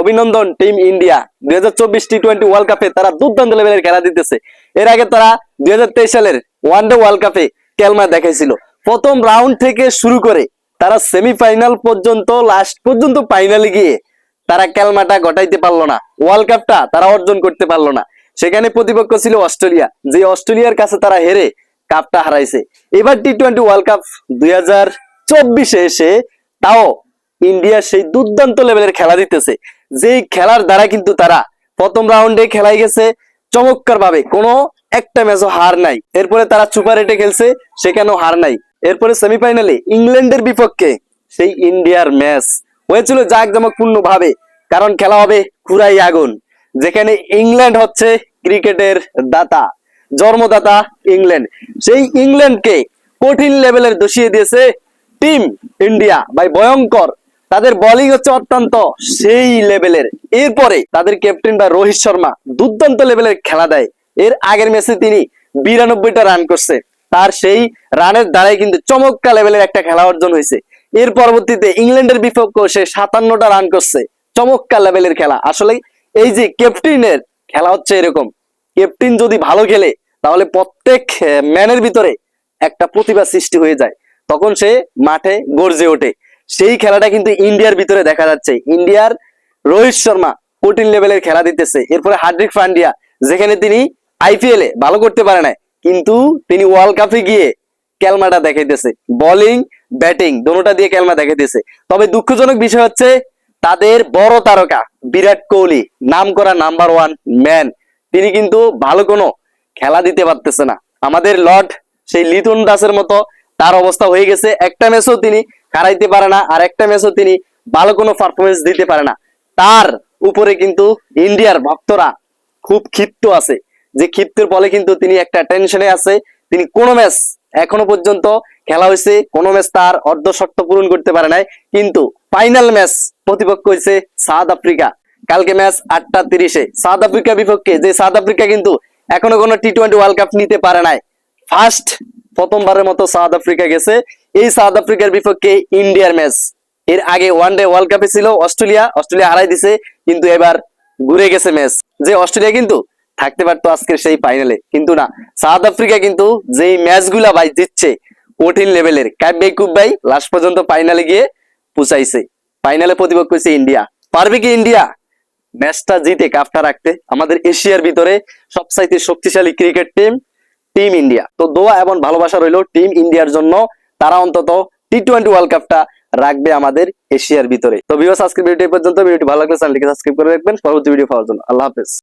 অভিনন্দন team India. দুই হাজার চব্বিশ টি টোয়েন্টি ওয়ার্ল্ড কাপে তারা দুর্দান্ত লেভেলের খেলা দিতেছে। এর আগে তারা দুই হাজার তেইশ সালের ওয়ানডে ওয়ার্ল্ড কাপে কেলমা দেখাইছিল। প্রথম রাউন্ড থেকে শুরু করে তারা সেমিফাইনাল পর্যন্ত লাস্ট পর্যন্ত ফাইনালে গিয়ে তারা ক্যালমাটা ঘটাইতে পারল না। ওয়ার্ল্ড কাপটা তারা অর্জন করতে পারল না। সেখানে প্রতিপক্ষ ছিল অস্ট্রেলিয়া। যে অস্ট্রেলিয়ার কাছে তারা হেরে কাপটা হারাইছে। এবার টি টোয়েন্টি ওয়ার্ল্ড কাপ দুই হাজার চব্বিশে এসে তাও ইন্ডিয়া সেই দুর্দান্ত লেভেলের খেলা দিতেছে। যেই খেলার দ্বারা কিন্তু তারা প্রথম রাউন্ডে খেলাই গেছে চমৎকার ভাবে কোনো একটা ম্যাচও হার নাই। এরপরে তারা সুপার এটে খেলছে, সেখানেও হার নাই। এরপরে সেমিফাইনালে ইংল্যান্ডের বিপক্ষে সেই ইন্ডিয়ার ম্যাচ হয়েছিল জাঁকজমকপূর্ণ ভাবে কারণ খেলা হবে খুরাই আগুন, যেখানে ইংল্যান্ড হচ্ছে ক্রিকেটের দাতা, জন্মদাতা ইংল্যান্ড। সেই ইংল্যান্ডকে কঠিন লেভেলের দোষিয়ে দিয়েছে টিম ইন্ডিয়া ভাই ভয়ঙ্কর তাদের বোলিং হচ্ছে অত্যন্ত সেই লেভেলের এরপরে তাদের ক্যাপ্টেন বা রোহিত শর্মা দুর্দান্ত লেভেলের খেলা দেয়। এর আগের ম্যাচে তিনি বিরানব্বইটা রান করছে। তার সেই রানের দ্বারাই কিন্তু চমৎকার লেভেলের একটা খেলা অর্জন হয়েছে। এর পরবর্তীতে ইংল্যান্ডের বিপক্ষে সে সাতান্নটা রান করছে। চমৎকার লেভেলের খেলা। আসলে এই যে ক্যাপ্টেনের খেলা হচ্ছে এরকম। ক্যাপ্টেন যদি ভালো খেলে, তাহলে প্রত্যেক ম্যানের ভিতরে একটা প্রতিভা সৃষ্টি হয়ে যায়। তখন সে মাঠে গর্জে ওঠে। সেই খেলাটা কিন্তু ইন্ডিয়ার ভিতরে দেখা যাচ্ছে। ইন্ডিয়ার রোহিত শর্মা কঠিন লেভেলের খেলা দিতেছে। এরপরে হার্দিক পান্ডিয়া, যেখানে তিনি আইপিএল এ ভালো করতে পারে না কিন্তু তিনি ওয়ার্ল্ড কাপে গিয়ে ক্যালমাটা দেখাইতেছে। বোলিং ব্যাটিং দোনোটা দিয়ে ক্যালমা দেখাইতেছে। তবে দুঃখজনক বিষয় হচ্ছে, তাদের বড় তারকা বিরাট কোহলি, নাম করা নাম্বার ওয়ান ম্যান তিনি কিন্তু ভালো কোনো খেলা দিতে পারতেছে না। আমাদের লর্ড, সেই লিটন দাসের মতো তার অবস্থা হয়ে গেছে। একটা ম্যাচও তিনি হারাইতে পারে না, আর একটা ম্যাচও তিনি ভালো কোনো পারফরমেন্স দিতে পারে না। তার উপরে কিন্তু ইন্ডিয়ার ভক্তরা খুব ক্ষিপ্ত আছে। যে ক্ষিপ্তের ফলে কিন্তু তিনি একটা টেনশনে আছে। তিনি কোনো ম্যাচ এখনও পর্যন্ত খেলা হয়েছে, কোনো ম্যাচ তার অর্ধ শর্ত পূরণ করতে পারে নাই। কিন্তু ফাইনাল ম্যাচ প্রতিপক্ষ হয়েছে সাউথ আফ্রিকা। কালকে ম্যাচ আটটা তিরিশে। সাউথ আফ্রিকা বিপক্ষে, যে সাউথ আফ্রিকা কিন্তু এখনও কোনো টি টোয়েন্টি ওয়ার্ল্ড কাপ নিতে পারে নাই। ফার্স্ট প্রথমবারের মতো সাউথ আফ্রিকা গেছে। এই সাউথ আফ্রিকার বিপক্ষে ইন্ডিয়ার ম্যাচ। এর আগে ওয়ান ডে ওয়ার্ল্ড কাপে ছিল অস্ট্রেলিয়া। অস্ট্রেলিয়া হারাই দিছে, কিন্তু এবার ঘুরে গেছে ম্যাচ। যে অস্ট্রেলিয়া কিন্তু থাকতে পারতো আজকের সেই ফাইনালে কিন্তু না, সাউথ আফ্রিকা কিন্তু যেই ম্যাচগুলা ভাই জিতছে, কঠিন লেভেলের কাব্যে কুব ভাই লাস্ট পর্যন্ত ফাইনালে গিয়ে পুচাইছে। ফাইনালে প্রতিপক্ষ হচ্ছে ইন্ডিয়া। পারবে কি ইন্ডিয়া? ম্যাচটা জিতে, কাপটা রাখতে। আমাদের এশিয়ার ভিতরে সবচাইতে শক্তিশালী ক্রিকেট টিম টিম ইন্ডিয়া তো দোয়া এবং ভালোবাসা রইল টিম ইন্ডিয়ার জন্য। তারা অন্তত টি টোয়েন্টি ওয়ার্ল্ড কাপটা রাখবে আমাদের এশিয়ার ভিতরে। তো ভিও আজকের ভিডিও পর্যন্ত। ভিডিওটি ভালো লাগলে চ্যানেলটিকে সাবস্ক্রাইব করে রাখবেন। পরবর্তী ভিডিও পাওয়ার জন্য। আল্লাহ হাফেজ।